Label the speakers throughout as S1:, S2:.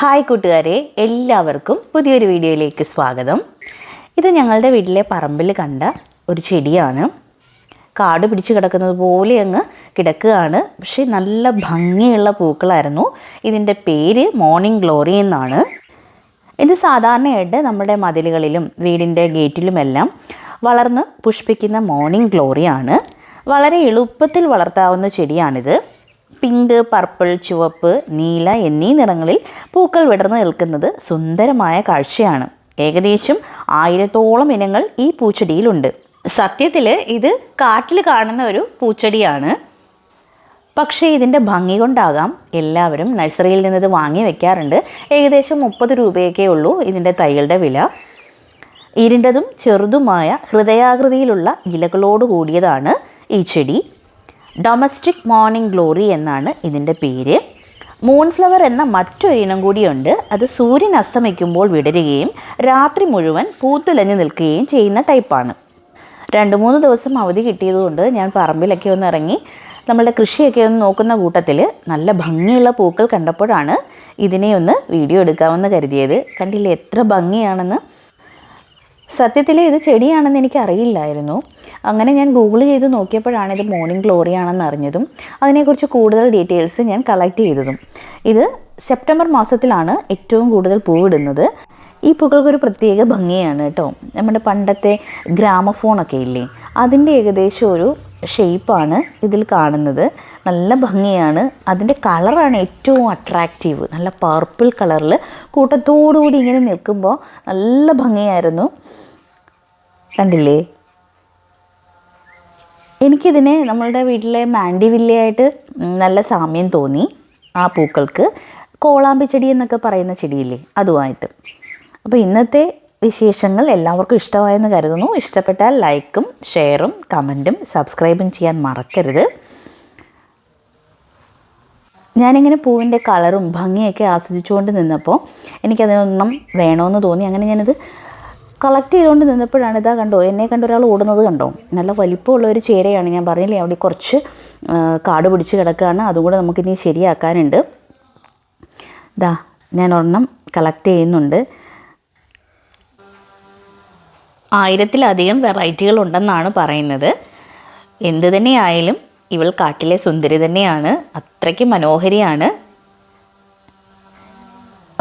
S1: Hi കൂട്ടുകാരെ എല്ലാവർക്കും പുതിയൊരു വീഡിയോയിലേക്ക് സ്വാഗതം. ഇത് ഞങ്ങളുടെ വീട്ടിലെ പറമ്പിൽ കണ്ട ഒരു ചെടിയാണ്. കാട് പിടിച്ച് കിടക്കുന്നത് പോലെ അങ്ങ് കിടക്കുകയാണ്. പക്ഷേ നല്ല ഭംഗിയുള്ള പൂക്കളായിരുന്നു. ഇതിന്റെ പേര് മോർണിംഗ് ഗ്ലോറി എന്നാണ്. ഇത് സാധാരണയായിട്ട് നമ്മുടെ മതിലുകളിലും വീടിന്റെ ഗേറ്റിലുമെല്ലാം വളർന്ന് പുഷ്പിക്കുന്ന മോർണിംഗ് ഗ്ലോറിയാണ്. വളരെ എളുപ്പത്തിൽ വളർത്താവുന്ന ചെടിയാണിത്. പിങ്ക് പർപ്പിൾ ചുവപ്പ് നീല എന്നീ നിറങ്ങളിൽ പൂക്കൾ വിടർന്നു നിൽക്കുന്നത് സുന്ദരമായ കാഴ്ചയാണ്. ഏകദേശം ആയിരത്തോളം ഇനങ്ങൾ ഈ പൂച്ചെടിയിലുണ്ട്. സത്യത്തിൽ ഇത് കാട്ടിൽ കാണുന്ന ഒരു പൂച്ചെടിയാണ്. പക്ഷേ ഇതിന്റെ ഭംഗി കൊണ്ടാകാം എല്ലാവരും നഴ്സറിയിൽ നിന്ന് ഇത് വാങ്ങി വെക്കാറുണ്ട്. ഏകദേശം മുപ്പത് രൂപയൊക്കെ ഉള്ളൂ ഇതിന്റെ തൈകളുടെ വില. ഇരുണ്ടതും ചെറുതുമായ ഹൃദയാകൃതിയിലുള്ള ഇലകളോട് കൂടിയതാണ് ഈ ചെടി. ഡൊമസ്റ്റിക് മോർണിംഗ് ഗ്ലോറി എന്നാണ് ഇതിന്റെ പേര്. മൂൺഫ്ലവർ എന്ന മറ്റൊരു ഇനം കൂടിയുണ്ട്. അത് സൂര്യൻ അസ്തമിക്കുമ്പോൾ വിടരുകയും രാത്രി മുഴുവൻ പൂത്തുലഞ്ഞു നിൽക്കുകയും ചെയ്യുന്ന ടൈപ്പാണ്. രണ്ട് മൂന്ന് ദിവസം അവധി കിട്ടിയതുകൊണ്ട് ഞാൻ പറമ്പിലൊക്കെ ഒന്ന് ഇറങ്ങി നമ്മളുടെ കൃഷിയൊക്കെ ഒന്ന് നോക്കുന്ന കൂട്ടത്തിൽ നല്ല ഭംഗിയുള്ള പൂക്കൾ കണ്ടപ്പോഴാണ് ഇതിനെ ഒന്ന് വീഡിയോ എടുക്കാമെന്ന് കരുതിയത്. കണ്ടില്ലേ എത്ര ഭംഗിയാണെന്ന്? സത്യത്തിൽ ഇത് ചെടിയാണെന്ന് എനിക്ക് അറിയില്ലായിരുന്നു അങ്ങനെ ഞാൻ ഗൂഗിൾ ചെയ്ത് നോക്കിയപ്പോഴാണ് ഇത് മോർണിംഗ് ഗ്ലോറി ആണെന്ന് അറിഞ്ഞതും അതിനെക്കുറിച്ച് കൂടുതൽ ഡീറ്റെയിൽസ് ഞാൻ കളക്ട് ചെയ്തതും. ഇത് സെപ്റ്റംബർ മാസത്തിലാണ് ഏറ്റവും കൂടുതൽ പൂവിടുന്നത്. ഈ പൂക്കൾക്കൊരു പ്രത്യേക ഭംഗിയാണ് കേട്ടോ. നമ്മുടെ പണ്ടത്തെ ഗ്രാമഫോണൊക്കെ ഇല്ലേ? അതിന്റെ ഏകദേശം ഒരു ഷേപ്പാണ് ഇതിൽ കാണുന്നത്. നല്ല ഭംഗിയാണ്. അതിന്റെ കളറാണ് ഏറ്റവും അട്രാക്റ്റീവ് നല്ല പർപ്പിൾ കളറിൽ കൂട്ടത്തോടുകൂടി ഇങ്ങനെ നിൽക്കുമ്പോൾ നല്ല ഭംഗിയായിരുന്നു. കണ്ടില്ലേ? എനിക്കിതിനെ നമ്മളുടെ വീട്ടിലെ മാൻഡി വില്ലയായിട്ട് നല്ല സാമ്യം തോന്നി ആ പൂക്കൾക്ക്. കോളാമ്പി ചെടി എന്നൊക്കെ പറയുന്ന ചെടിയില്ലേ? അതുമായിട്ട്. അപ്പോൾ ഇന്നത്തെ വിശേഷങ്ങൾ എല്ലാവർക്കും ഇഷ്ടമായെന്ന് കരുതുന്നു. ഇഷ്ടപ്പെട്ടാൽ ലൈക്കും ഷെയറും കമന്റും സബ്സ്ക്രൈബും ചെയ്യാൻ മറക്കരുത്. ഞാനിങ്ങനെ പൂവിന്റെ കളറും ഭംഗിയൊക്കെ ആസ്വദിച്ചുകൊണ്ട് നിന്നപ്പോൾ എനിക്കതിനൊന്നും വേണമെന്ന് തോന്നി. അങ്ങനെ ഞാനത് കളക്ട് ചെയ്തുകൊണ്ട് നിന്നപ്പോഴാണ് ഇതാ കണ്ടോ എന്നെ കണ്ട ഒരാൾ ഓടുന്നത് കണ്ടോ? നല്ല വലിപ്പമുള്ള ഒരു ചേരയാണ് ഞാൻ പറഞ്ഞില്ലേ അവിടെ കുറച്ച് കാട് പിടിച്ച് കിടക്കുകയാണ്. അതും കൂടെ നമുക്കിനി ശരിയാക്കാനുണ്ട്. ദാ ഞാൻ ഒരെണ്ണം കളക്ട് ചെയ്യുന്നുണ്ട്. ആയിരത്തിലധികം വെറൈറ്റികൾ ഉണ്ടെന്നാണ് പറയുന്നത്. എന്തു തന്നെയായാലും ഇവൾ കാട്ടിലെ സുന്ദരി തന്നെയാണ്. അത്രയ്ക്ക് മനോഹരിയാണ്.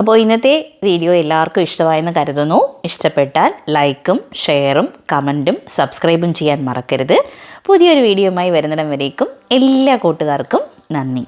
S1: അപ്പോൾ ഇന്നത്തെ വീഡിയോ എല്ലാവർക്കും ഇഷ്ടമായെന്ന് കരുതുന്നു. ഇഷ്ടപ്പെട്ടാൽ ലൈക്കും ഷെയറും കമന്റും സബ്സ്ക്രൈബും ചെയ്യാൻ മറക്കരുത്. പുതിയൊരു വീഡിയോയുമായി വരുന്നിടം വരേക്കും എല്ലാ കൂട്ടുകാർക്കും നന്ദി.